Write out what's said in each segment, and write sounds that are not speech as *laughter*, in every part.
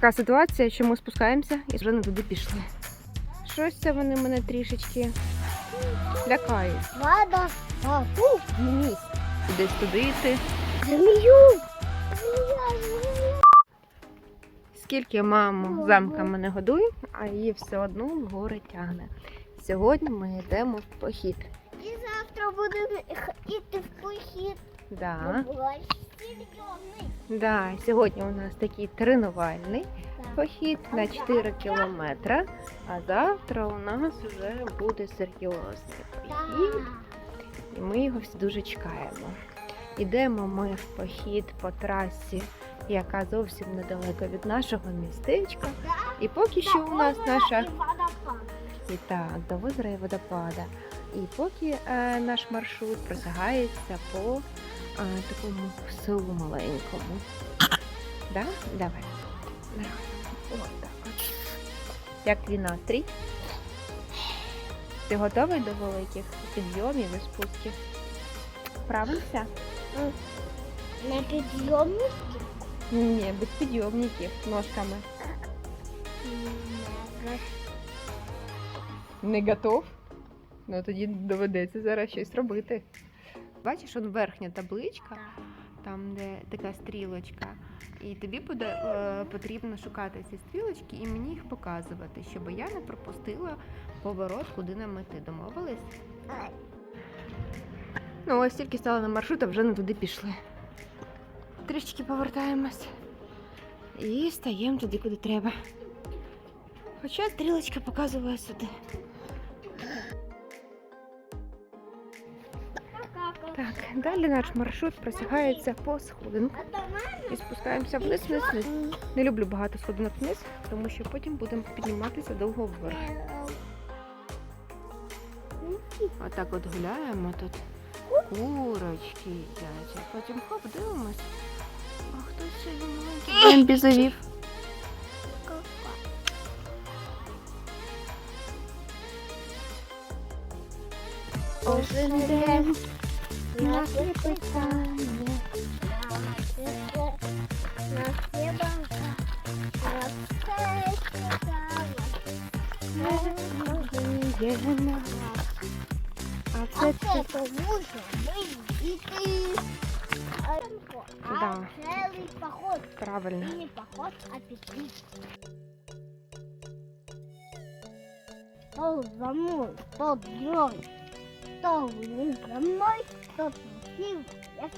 Така ситуація, що ми спускаємося і вже не туди пішли. Щось це вони мене трішечки лякають. Вода, а тут вниз. Десь туди йти. Змея. Скільки маму замками не годуй, а її все одно в гори тягне. Сьогодні ми йдемо в похід. І завтра будемо йти в похід. Да, да, сьогодні у нас такий тренувальний похід на 4 кілометри, а завтра у нас вже буде серйозний похід. І ми його всі дуже чекаємо. Ідемо ми в похід по трасі, яка зовсім недалеко від нашого містечка. І поки що у нас наша і так, до озера і водопада. І поки е, наш маршрут просягається по е, такому селу маленькому. Да? Давай. Давай. От так от. Як твій настрій? Ти готовий до великих підйомів і спусків? Справимося? На підйомнику? Ні, без підйомників ножками. Не готов? Ну тоді доведеться зараз щось робити. Бачиш, он верхня табличка, там де така стрілочка. І тобі буде е, потрібно шукати ці стрілочки і мені їх показувати, щоб я не пропустила поворот, куди нам іти. Домовились? Ну, ось тільки стали на маршрут, а вже не туди пішли. Трішечки повертаємось і стаємо туди, куди треба. Хоча стрілочка показує сюди. Далі наш маршрут просягається по сходинках і спускаємося вниз, вниз, вниз. Не люблю багато сходинок вниз, тому що потім будемо підніматися довго вверх. Отак от гуляємо тут. Курочки їдять. Потім хоп, дивимось. А хтось ще маленький бембі завів. Кожен день наші питання, на всі банка, на все цікаво. А А це це тому, що ми діти. А Да. цілий поход. правильно. І не поход, а пікник. То за мною, то дрон, то він за мною, то трусів, як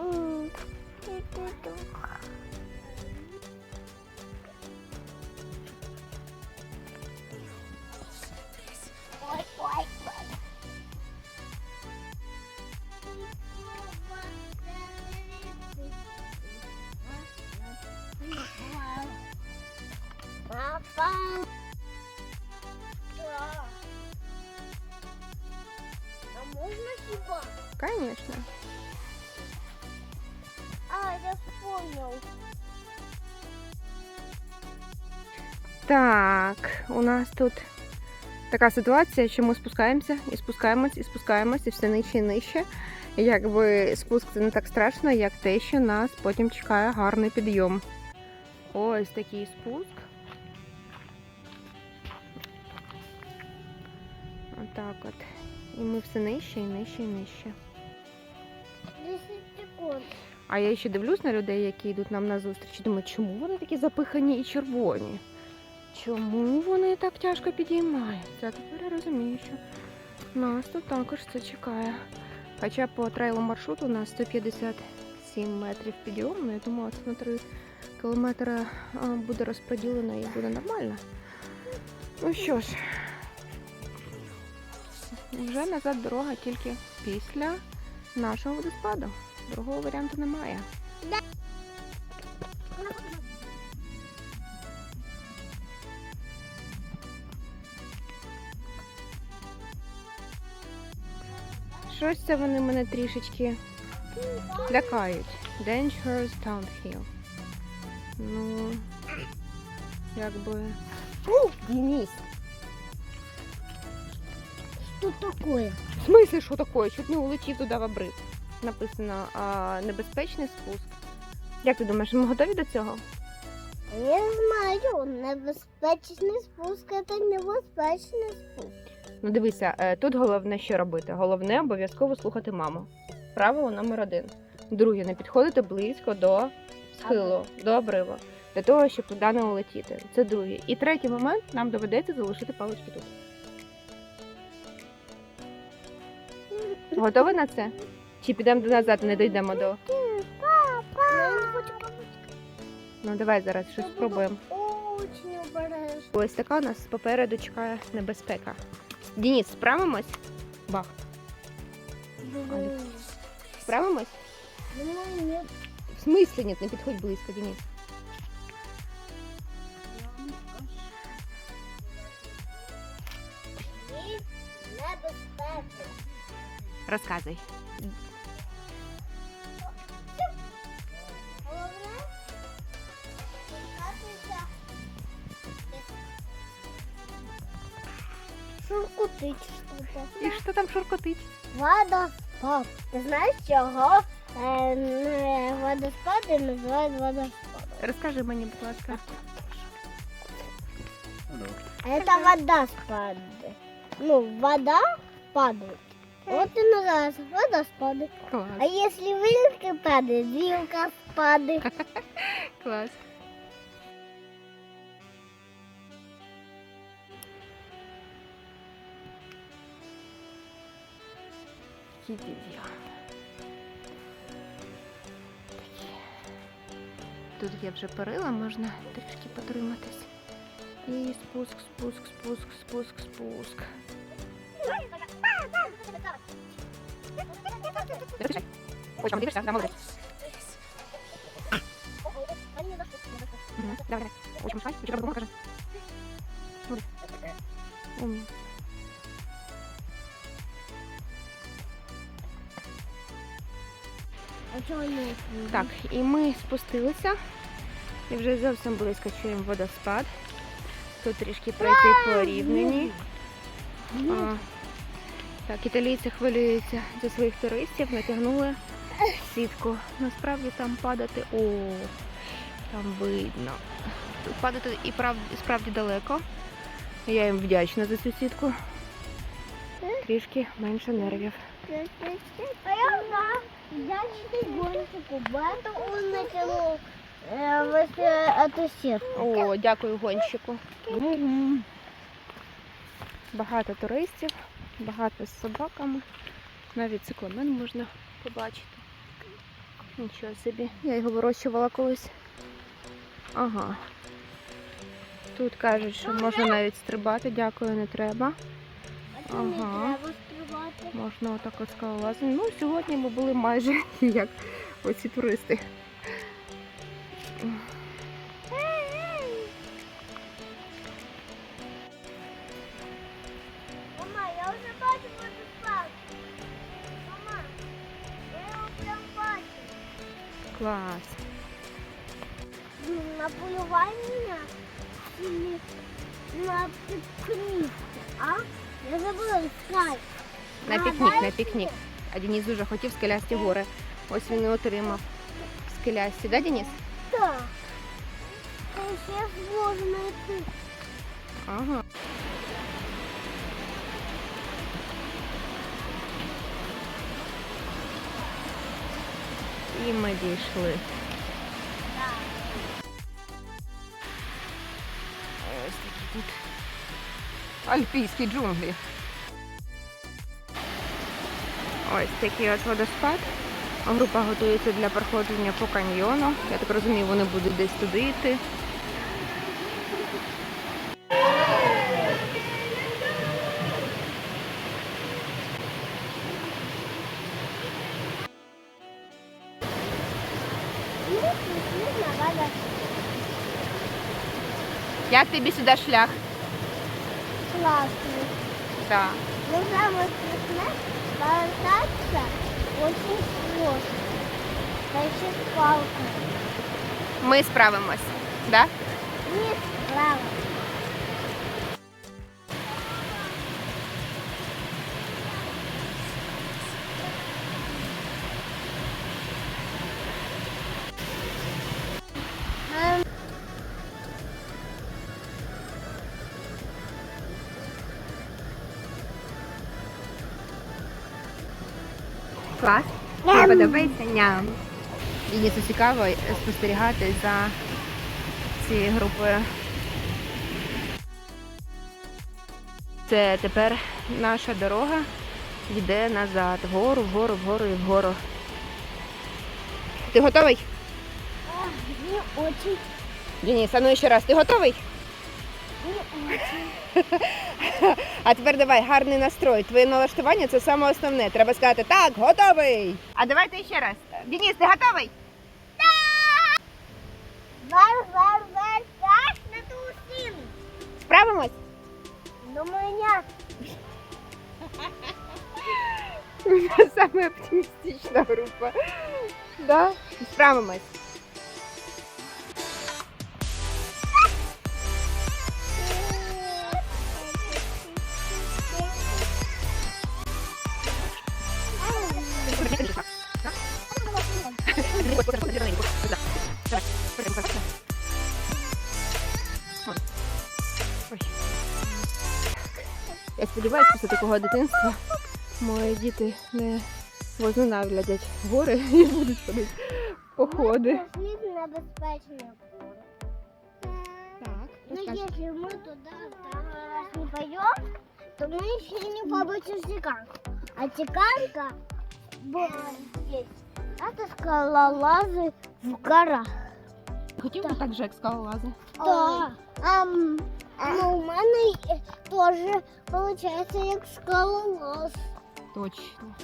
Ой, Конечно. А, я вспомнил. Так, у нас тут така ситуація, що ми спускаємося і спускаємось, і спускаємось, і все нижче і нижче. І Якби спуск це не так страшно, як те, що нас потім чекає гарний підйом. Ось такий спуск. Отак от. І ми все нижче і нижче і нижче. 10 секунд. А я ще дивлюсь на людей, які йдуть нам на зустріч, думаю, чому вони такі запихані і червоні? Чому вони так тяжко підіймаються? Тепер я розумію, що нас тут також це чекає. Хоча по трейлу маршруту у нас 157 метрів підйому, я думаю, це на 3 кілометри буде розподілено і буде нормально. Ну що ж, вже назад дорога тільки після нашого водоспаду. Другого варіанту немає. Щось це вони мене трішечки лякають. Dangerous downhill. Ну, якби. Денис. что такое? В смислі, що таке? Чуть не улетів туди в обрив. Написано а, небезпечний спуск. Як ти думаєш, ми готові до цього? Не знаю, небезпечний спуск це небезпечний спуск. Ну дивися, е, тут головне що робити. Головне обов'язково слухати маму. Правило номер один. Друге, не підходити близько до схилу, до обриву, для того, щоб туди не улетіти. Це друге. І третій момент нам доведеться залишити палички тут. *laughs* Готові на це? Чи підемо назад, не дійдемо до. Ну давай зараз щось спробуємо. Очень обережно. Ось така у нас попереду чекає небезпека. Дініс, справимось? Бах. Справимось? Ну, нет. В смислі ні, не підходь близько, Дініс. Небезпека. Розказуй. Шуркутить що-то. І що там шуркотить? Водоспад. Ти знаєш, чого е, не водоспади називають водоспадом? Розкажи мені, будь ласка. Это водоспад. Ну, вода падает. Вот и называется водоспады. Клас. А если вилка падает, вилка спады. *laughs* Клас. Ї-ді-ді. Тут є вже перила, можна трішки потриматись. І спуск, спуск, спуск, спуск, спуск. Ой, там дивишся, да, молодець. Мгм. Давай, давай. Очень мешай. Еще по-другому покажи. Вот. Так, і ми спустилися. І вже зовсім близько чуємо водоспад. Тут трішки пройти по рівнині. А, так, італійці хвилюються за своїх туристів, натягнули сітку. Насправді там падати. О, там видно. Тут падати і прав... і справді далеко. Я їм вдячна за цю сітку. Трішки менше нервів. А я знаю. Я не гонщику, поэтому он натянул э, вот э, эту сетку. О, дякую гонщику. Багато туристів, багато з собаками. Навіть цикламен можна побачити. Нічого собі. Я його вирощувала колись. Ага. Тут кажуть, що можна навіть стрибати, дякую, не треба. А то не Ага. Можна отак от скалолазити. Ну, сьогодні ми були майже *laughs* як оці туристи. Мама, я вже бачу водоспад. Мама, я його прям бачу. Клас. На полювання чи на пікнік, а? Я забула сказати. На пікнік, на пікнік. А Денис дуже хотів скелясті гори. Ось він і отримав скелясті, да, Денис? Так. Це ще можна йти. Ага. І ми дійшли. Ось такі тут альпійські джунглі. Ось такий от водоспад. Група готується для проходження по каньйону. Я так розумію, вони будуть десь туди йти. Як тобі сюди шлях? Класно. Так. Но самое болтаться очень сложно. Значит, палка. с палкой. Ми справимось, да? Не справа. Клас. Тобі подобається? Ням. Денису цікаво спостерігати за цією групою. Це тепер наша дорога йде назад. Вгору, вгору, вгору і вгору. Ти готовий? Не очень, Денис, а ну ще раз, ти готовий? не очень. *laughs* А тепер давай гарний настрой. Твоє налаштування це саме основне. Треба сказати так, готовий. А давайте ще раз. Денис, ти готовий? Вар, вар, вар, вар, на ту стіну. Справимось? Думаю, нет. *laughs* Саме оптимістична група. Да? Справимось. такого дитинства мої діти не возненавидять гори і будуть ходити в походи. Мы пошли на безпечную гору. Так, Но если мы туда второй раз не пойдем, то мы еще не побачим Тиканку. А Тиканка была здесь. Это скалолазы в горах. Хотів би так же, як скалолази. Да. Ам, ну, у мене е, теж виходить як скалолаз. Точно.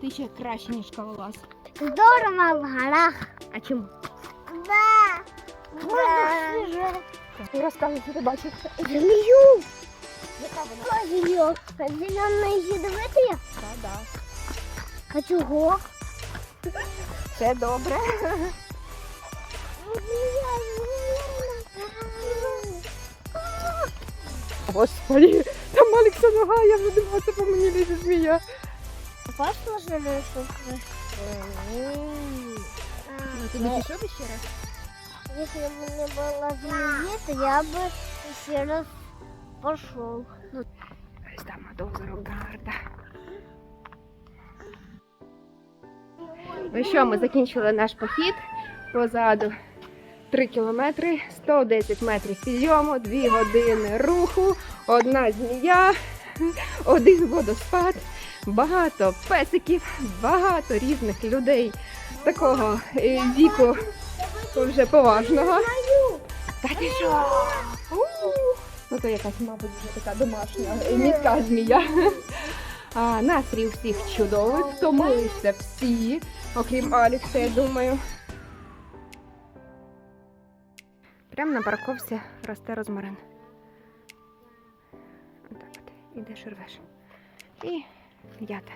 Ти ще краще, ніж скалолаз. Здорово в горах. А чому? Да. Да. Ти розказуй, що ти бачиш. Змею. Змею. Зеленые ядовитые. Так, да. А чого? Все добре. Господи, там Алекса нога, я вже думала, це по мені лізе змія. Пошла на сухо. Ну, ти не пішов ще раз? Если бы не было змеи, то я бы еще раз пошел. Ось там озеро Гарда. Ну що, ми закінчили наш похід. Позаду 3 кілометри, 110 метрів підйому, 2 години руху, одна змія, один водоспад, багато песиків, багато різних людей такого е, віку вже поважного. Та ти що? Ну то якась, мабуть, вже така домашня е, міська змія. А, настрій у всіх чудовий, втомилися всі, окрім Алікса, я думаю. Прямо на парковці росте розмарин. Отак от. Ідеш рвеш. І ята.